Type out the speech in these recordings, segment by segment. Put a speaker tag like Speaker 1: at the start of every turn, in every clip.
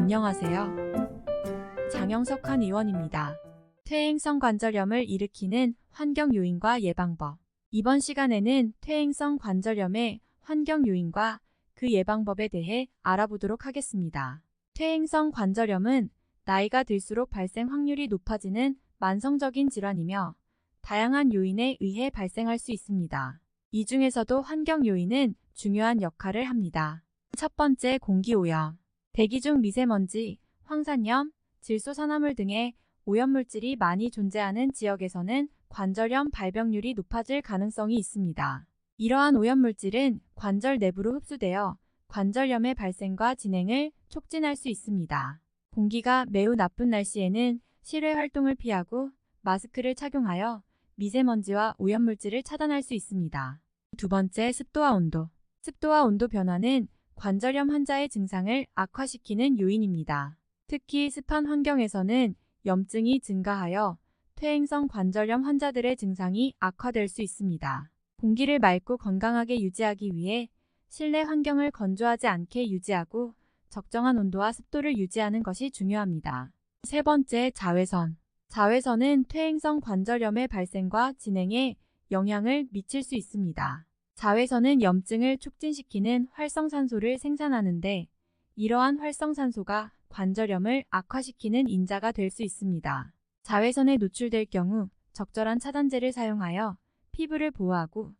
Speaker 1: 안녕하세요. 장영석 한 의원입니다. 퇴행성 관절염을 일으키는 환경 요인과 예방법. 이번 시간에는 퇴행성 관절염의 환경 요인과 그 예방법에 대해 알아보도록 하겠습니다. 퇴행성 관절염은 나이가 들수록 발생 확률이 높아지는 만성적인 질환이며 다양한 요인에 의해 발생할 수 있습니다. 이 중에서도 환경 요인은 중요한 역할을 합니다. 첫 번째 공기 오염. 대기 중 미세먼지, 황산염, 질소산화물 등의 오염물질이 많이 존재하는 지역에서는 관절염 발병률이 높아질 가능성이 있습니다. 이러한 오염물질은 관절 내부로 흡수되어 관절염의 발생과 진행을 촉진할 수 있습니다. 공기가 매우 나쁜 날씨에는 실외 활동을 피하고 마스크를 착용하여 미세먼지와 오염물질을 차단할 수 있습니다. 두 번째, 습도와 온도. 습도와 온도 변화는 관절염 환자의 증상을 악화시키는 요인입니다. 특히 습한 환경에서는 염증이 증가하여 퇴행성 관절염 환자들의 증상이 악화될 수 있습니다. 공기를 맑고 건강하게 유지하기 위해 실내 환경을 건조하지 않게 유지하고 적정한 온도와 습도를 유지하는 것이 중요합니다. 세 번째, 자외선. 자외선은 퇴행성 관절염의 발생과 진행에 영향을 미칠 수 있습니다. 자외선은 염증을 촉진시키는 활성산소를 생산하는데 이러한 활성산소가 관절염을 악화시키는 인자가 될 수 있습니다. 자외선에 노출될 경우 적절한 차단제를 사용하여 피부를 보호하고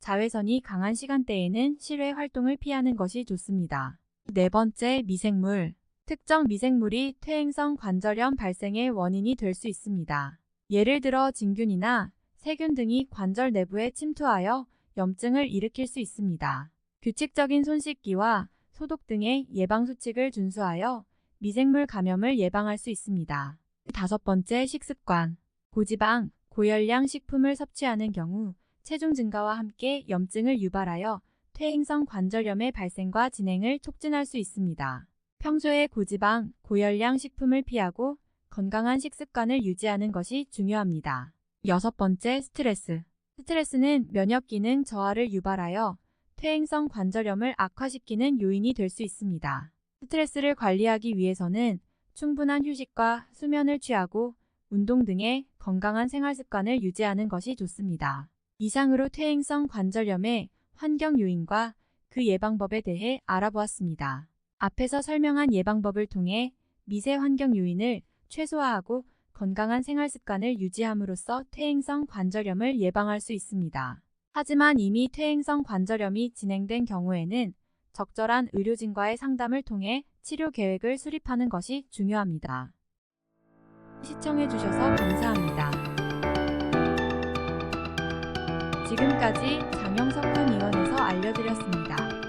Speaker 1: 자외선이 강한 시간대에는 실외 활동을 피하는 것이 좋습니다. 네 번째, 미생물. 특정 미생물이 퇴행성 관절염 발생의 원인이 될 수 있습니다. 예를 들어 진균이나 세균 등이 관절 내부에 침투하여 염증을 일으킬 수 있습니다. 규칙적인 손 씻기와 소독 등의 예방수칙을 준수하여 미생물 감염을 예방할 수 있습니다. 다섯 번째 식습관. 고지방, 고열량 식품을 섭취하는 경우 체중 증가와 함께 염증을 유발하여 퇴행성 관절염의 발생과 진행을 촉진할 수 있습니다. 평소에 고지방, 고열량 식품을 피하고 건강한 식습관을 유지하는 것이 중요합니다. 여섯 번째 스트레스. 스트레스는 면역 기능 저하를 유발하여 퇴행성 관절염을 악화시키는 요인이 될 수 있습니다. 스트레스를 관리하기 위해서는 충분한 휴식과 수면을 취하고 운동 등의 건강한 생활 습관을 유지하는 것이 좋습니다. 이상으로 퇴행성 관절염의 환경 요인과 그 예방법에 대해 알아보았습니다. 앞에서 설명한 예방법을 통해 미세 환경 요인을 최소화하고 건강한 생활 습관을 유지함으로써 퇴행성 관절염을 예방할 수 있습니다. 하지만 이미 퇴행성 관절염이 진행된 경우에는 적절한 의료진과의 상담을 통해 치료 계획을 수립하는 것이 중요합니다. 시청해주셔서 감사합니다. 지금까지 장영석한 의원에서 알려드렸습니다.